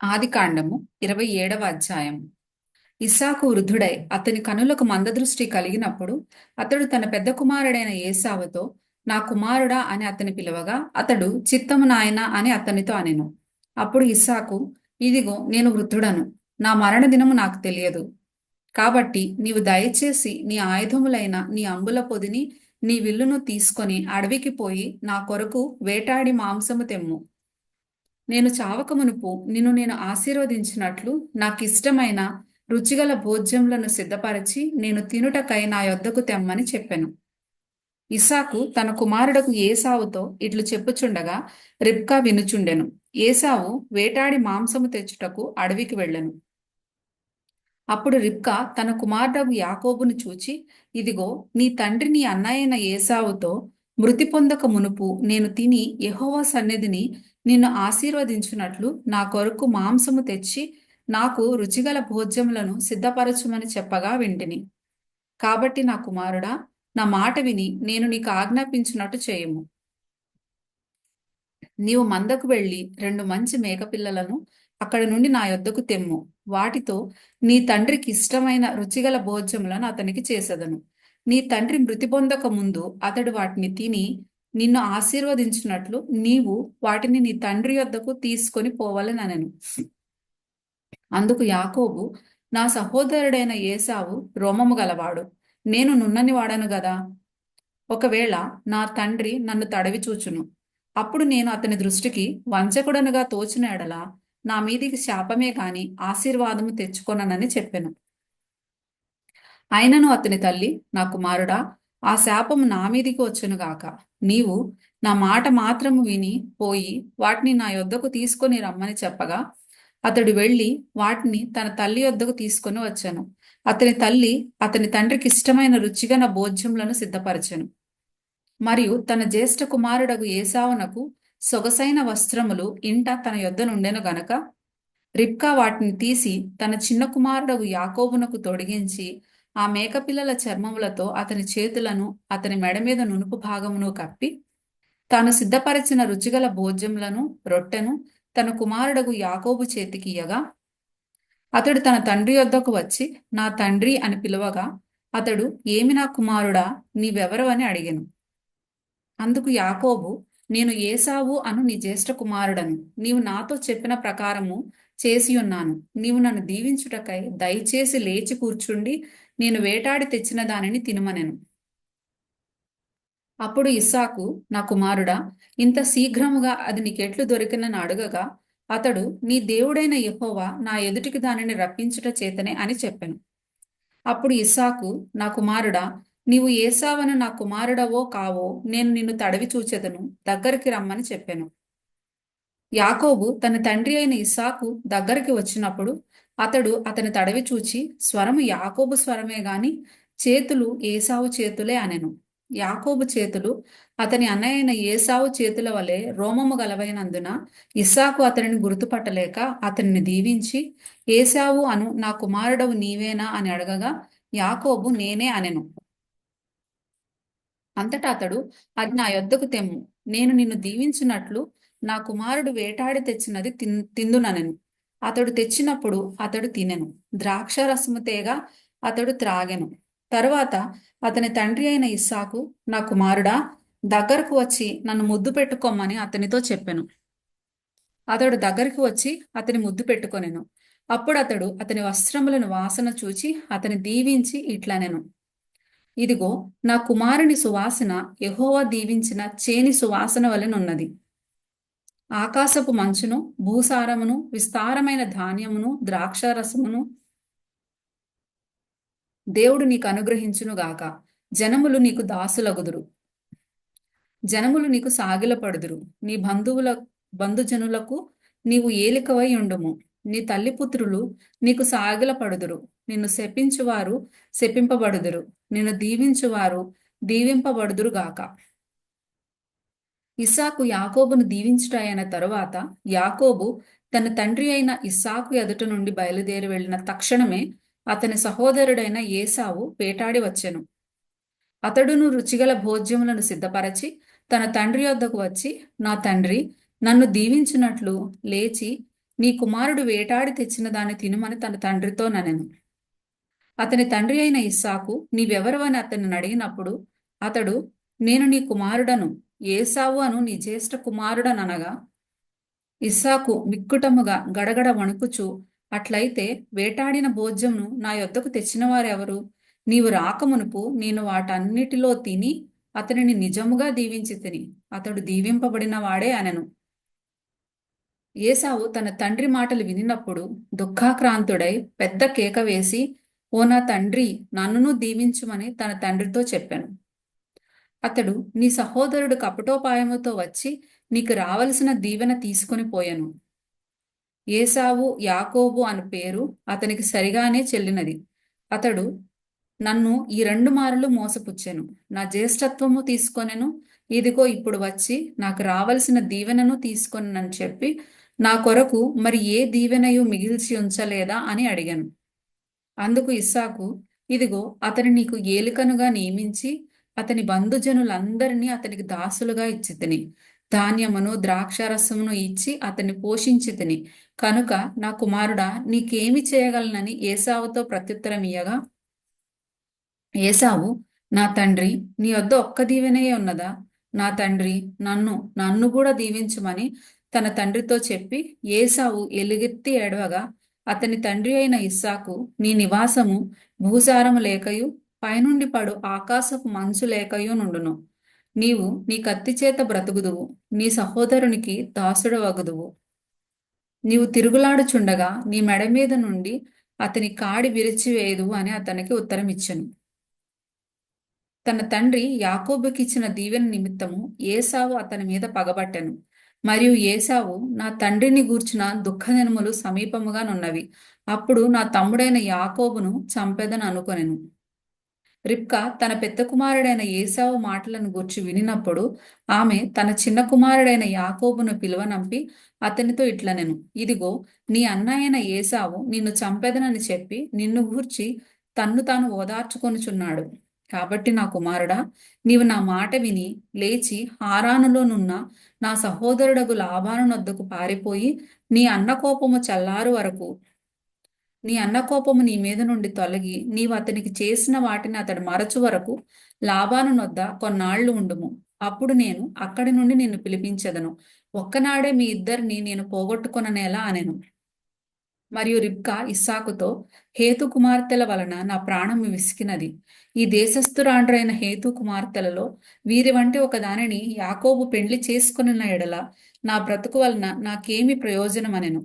ఆదికాండము ఇరవై ఏడవ అధ్యాయం ఇస్సాకు వృద్ధుడై అతని కనులకు మందదృష్టి కలిగినప్పుడు అతడు తన పెద్ద కుమారుడైన ఏసావుతో నా కుమారుడా అని అతని పిలవగా అతడు చిత్తము నాయన అని అతనితో అనెను. అప్పుడు ఇస్సాకు ఇదిగో నేను వృద్ధుడను. నా మరణ దినము నాకు తెలియదు. కాబట్టి నీవు దయచేసి నీ ఆయుధములైన నీ అంబుల పొదిని నీ విల్లును తీసుకొని అడవికి పోయి నా కొరకు వేటాడి మాంసము తెమ్ము. నేను చావక మునుపు నిన్ను నేను ఆశీర్వదించినట్లు నాకు ఇష్టమైన రుచిగల భోజ్యములను సిద్ధపరచి నేను తినుటకై నా యొద్దకు తెమ్మని చెప్పాను. ఇసాకు తన కుమారుడకు ఏసావుతో ఇట్లు చెప్పుచుండగా రిబ్కా వినుచుండెను. ఏసావు వేటాడి మాంసము తెచ్చుటకు అడవికి వెళ్ళెను. అప్పుడు రిబ్కా తన కుమారుడకు యాకోబును చూచి ఇదిగో నీ తండ్రి నీ అన్నయ్యైన ఏసావుతో మృతి పొందక మునుపు నేను తిని యెహోవా సన్నిధిని నిన్ను ఆశీర్వదించున్నట్లు నా కొరకు మాంసము తెచ్చి నాకు రుచిగల భోజ్యములను సిద్ధపరచుమని చెప్పగా వింటిని. కాబట్టి నా కుమారుడా నా మాట విని నేను నీకు ఆజ్ఞాపించినట్టు చేయము. నీవు మందకు వెళ్ళి రెండు మంచి మేకపిల్లలను అక్కడ నుండి నా యొద్దకు తెమ్ము. వాటితో నీ తండ్రికి ఇష్టమైన రుచిగల భోజ్యములను అతనికి చేసెదను. నీ తండ్రి మృతి పొందక ముందు అతడు వాటిని తిని నిన్ను ఆశీర్వదించినట్లు నీవు వాటిని నీ తండ్రి యొద్దకు తీసుకొని పోవాలనెను అందుకు యాకోబు నా సహోదరుడైన ఏసావు రోమము గలవాడు నేను నున్నని వాడను గదా? ఒకవేళ నా తండ్రి నన్ను తడవి చూచును అప్పుడు నేను అతని దృష్టికి వంచకుడనుగా తోచిన ఎడల నా మీదికి శాపమే కాని ఆశీర్వాదము తెచ్చుకొననని చెప్పెను. అయినను అతని తల్లి నా కుమారుడా ఆ శాపము నా మీదికి వచ్చునుగాక నీవు నా మాట మాత్రము విని పోయి వాటిని నా యొద్దకు తీసుకొని రమ్మని చెప్పగా అతడు వెళ్ళి వాటిని తన తల్లి యొద్దకు తీసుకొని వచ్చాను. అతని తల్లి అతని తండ్రికి ఇష్టమైన రుచిగా నా భోజ్యములను సిద్ధపరచను. మరియు తన జ్యేష్ఠ కుమారుడగు ఏసావునకు సొగసైన వస్త్రములు ఇంట తన యొద్ద నుండెను గనక రిబ్కా వాటిని తీసి తన చిన్న కుమారుడగు యాకోబునకు తొడిగించి ఆ మేకపిల్లల చర్మములతో అతని చేతులను అతని మెడ మీద నునుపు భాగమును కప్పి తాను సిద్ధపరిచిన రుచిగల భోజ్యములను రొట్టెను తన కుమారుడగు యాకోబు చేతికి ఇయ్యగా అతడు తన తండ్రి వద్దకు వచ్చి నా తండ్రి అని పిలువగా అతడు ఏమి నా కుమారుడా నీవెవరు అని అడిగాను. అందుకు యాకోబు నేను ఏసావు అను నీ జ్యేష్ఠ కుమారుడను నీవు నాతో చెప్పిన ప్రకారము చేసి ఉన్నాను నీవు నన్ను దీవించుటకై దయచేసి లేచి కూర్చుండి నేను వేటాడి తెచ్చిన దానిని తినుమనెను. అప్పుడు ఇస్సాకు నా కుమారుడా ఇంత శీఘ్రముగా అది నీకెట్లు దొరికినని అడగగా అతడు నీ దేవుడైన యహోవా నా ఎదుటికి దానిని రప్పించుట చేతనే అని చెప్పాను. అప్పుడు ఇస్సాకు నా కుమారుడా నీవు ఏసావను నా కుమారుడవో కావో నేను నిన్ను తడవి చూచెదను దగ్గరికి రమ్మని చెప్పాను. యాకోబు తన తండ్రి అయిన ఇసాకు దగ్గరికి వచ్చినప్పుడు అతడు అతని తడవి చూచి స్వరము యాకోబు స్వరమే గాని చేతులు ఏసావు చేతులే అనెను. యాకోబు చేతులు అతని అన్నయ్యైన ఏసావు చేతుల వలె రోమము గలవైనందున ఇస్సాకు అతనిని గుర్తుపట్టలేక అతనిని దీవించి ఏసావు అను నా కుమారుడవు నీవేనా అని అడగగా యాకోబు నేనే అనెను. అంతటా అతడు అది నా యొద్దకు తెమ్ము. నేను నిన్ను దీవించినట్లు నా కుమారుడు వేటాడి తెచ్చినది తిన్ తిందుననెను అతడు తెచ్చినప్పుడు అతడు తినెను. ద్రాక్ష రసము తేగా అతడు త్రాగెను. తరువాత అతని తండ్రి అయిన ఇస్సాకు నా కుమారుడా దగ్గరకు వచ్చి నన్ను ముద్దు పెట్టుకోమని అతనితో చెప్పెను. అతడు దగ్గరికి వచ్చి అతని ముద్దు పెట్టుకొనెను. అప్పుడు అతడు అతని వస్త్రములను వాసన చూచి అతని దీవించి ఇట్లనెను. ఇదిగో నా కుమారుని సువాసన యహోవా దీవించిన చేని సువాసన వలెనున్నది. ఆకాశపు మంచును భూసారమును విస్తారమైన ధాన్యమును ద్రాక్షారసమును దేవుడు నీకు అనుగ్రహించునుగాక జనములు నీకు దాసులగుదురు. జనములు నీకు సాగిలపడుదురు. నీ బంధువుల బంధుజనులకు నీవు ఏలికవై ఉండుము. నీ తల్లిపుత్రులు నీకు సాగిలపడుదురు. నిన్ను శపించువారు శపింపబడుదురు. నిన్ను దీవించువారు దీవింపబడుదురుగాక ఇసాకు యాకోబును దీవించుటాయన తరువాత యాకోబు తన తండ్రి అయిన ఇస్సాకు ఎదుట నుండి బయలుదేరి వెళ్ళిన తక్షణమే అతని సహోదరుడైన ఏసావు వేటాడి వచ్చెను. అతడును రుచిగల భోజ్యములను సిద్ధపరచి తన తండ్రి వద్దకు వచ్చి నా తండ్రి నన్ను దీవించినట్లు లేచి నీ కుమారుడు వేటాడి తెచ్చిన దాన్ని తినుమని తన తండ్రితో ననెను. అతని తండ్రి అయిన ఇస్సాకు నీవెవరవని అతన్ని అడిగినప్పుడు అతడు నేను నీ కుమారుడను. ఏసావు అను నీ జ్యేష్ఠ కుమారుడననగా ఇస్సాకు మిక్కుటముగా గడగడ వణుకుచు అట్లయితే వేటాడిన భోజ్యంను నా యొద్దకు తెచ్చినవారెవరు? నీవు రాకమునుపు నేను వాటన్నిటిలో తిని అతనిని నిజముగా దీవించి తిని అతడు దీవింపబడిన వాడే అనెను. ఏసావు తన తండ్రి మాటలు వినినప్పుడు దుఃఖాక్రాంతుడై పెద్ద కేక వేసి ఓ నా తండ్రి నన్నును దీవించుమని తన తండ్రితో చెప్పాను. అతడు నీ సహోదరుడు కపటోపాయముతో వచ్చి నీకు రావలసిన దీవెన తీసుకుని పోయాను. ఏసావు యాకోబు అని పేరు అతనికి సరిగానే చెల్లినది. అతడు నన్ను ఈ రెండు మారులు మోసపుచ్చెను. నా జ్యేష్ఠత్వము తీసుకొనెను. ఇదిగో ఇప్పుడు వచ్చి నాకు రావలసిన దీవెనను తీసుకొనని చెప్పి నా కొరకు మరి ఏ దీవెనయు మిగిల్చి ఉంచలేదా అని అడిగాను. అందుకు ఇస్సాకు ఇదిగో అతని నీకు ఏలికనుగా నియమించి అతని బంధుజనులందరినీ అతనికి దాసులుగా ఇచ్చి తిని ధాన్యమును ద్రాక్షారసమును ఇచ్చి అతన్ని పోషించి తిని కనుక నా కుమారుడా నీకేమి చేయగలనని ఏసావుతో ప్రత్యుత్తరం ఇయ్యగా? ఏసావు నా తండ్రి నీ వద్ద ఒక్క దీవెనయే ఉన్నదా? నా తండ్రి నన్ను నన్ను కూడా దీవించుమని తన తండ్రితో చెప్పి ఏసావు ఎలుగెత్తి ఏడవగా అతని తండ్రి అయిన ఇస్సాకు నీ నివాసము భూసారము లేకయు పైనుండి పడు ఆకాశపు మంచు లేకయునుండును నీవు నీ కత్తి చేత బ్రతుకుదువు నీ సహోదరునికి దాసుడవగుదువు. నీవు తిరుగులాడుచుండగా నీ మెడ మీద నుండి అతని కాడి విరిచివేయదు అని అతనికి ఉత్తరం ఇచ్చెను తన తండ్రి యాకోబుకిచ్చిన దీవెన నిమిత్తము ఏసావు అతని మీద పగబట్టెను. మరియు ఏసావు నా తండ్రిని గూర్చిన దుఃఖదినములు సమీపముగానున్నవి అప్పుడు నా తమ్ముడైన యాకోబును చంపెదను అనుకొనెను రిప్కా తన పెద్ద కుమారుడైన ఏసావు మాటలను గూర్చి వినినప్పుడు ఆమె తన చిన్న కుమారుడైన యాకోబును పిలువనంపి అతనితో ఇట్లనెను ఇదిగో నీ అన్నయ్యన ఏసావు నిన్ను చంపెదనని చెప్పి నిన్ను గూర్చి తన్ను తాను ఓదార్చుకొనుచున్నాడు. కాబట్టి నా కుమారుడా నీవు నా మాట విని లేచి హారానులోనున్న నా సహోదరుడగు లాభాను వద్దకు పారిపోయి నీ అన్న కోపము చల్లారు వరకు నీ అన్న కోపము నీ మీద నుండి తొలగి నీవు అతనికి చేసిన వాటిని అతడు మరచు వరకు లాభాను నొద్ద కొన్నాళ్ళు ఉండుము. అప్పుడు నేను అక్కడి నుండి నిన్ను పిలిపించదను. ఒక్కనాడే మీ ఇద్దరిని నేను పోగొట్టుకొననేలా అనెను. మరియు రిబ్కా ఇస్సాకుతో హేతు కుమార్తెల వలన నా ప్రాణం విసికినది. ఈ దేశస్థురాండ్రైన హేతు కుమార్తెలలో వీరి వంటి ఒక దానిని యాకోబు పెండ్లి చేసుకున్న ఎడల నా బ్రతుకు వలన నాకేమి ప్రయోజనమనెను.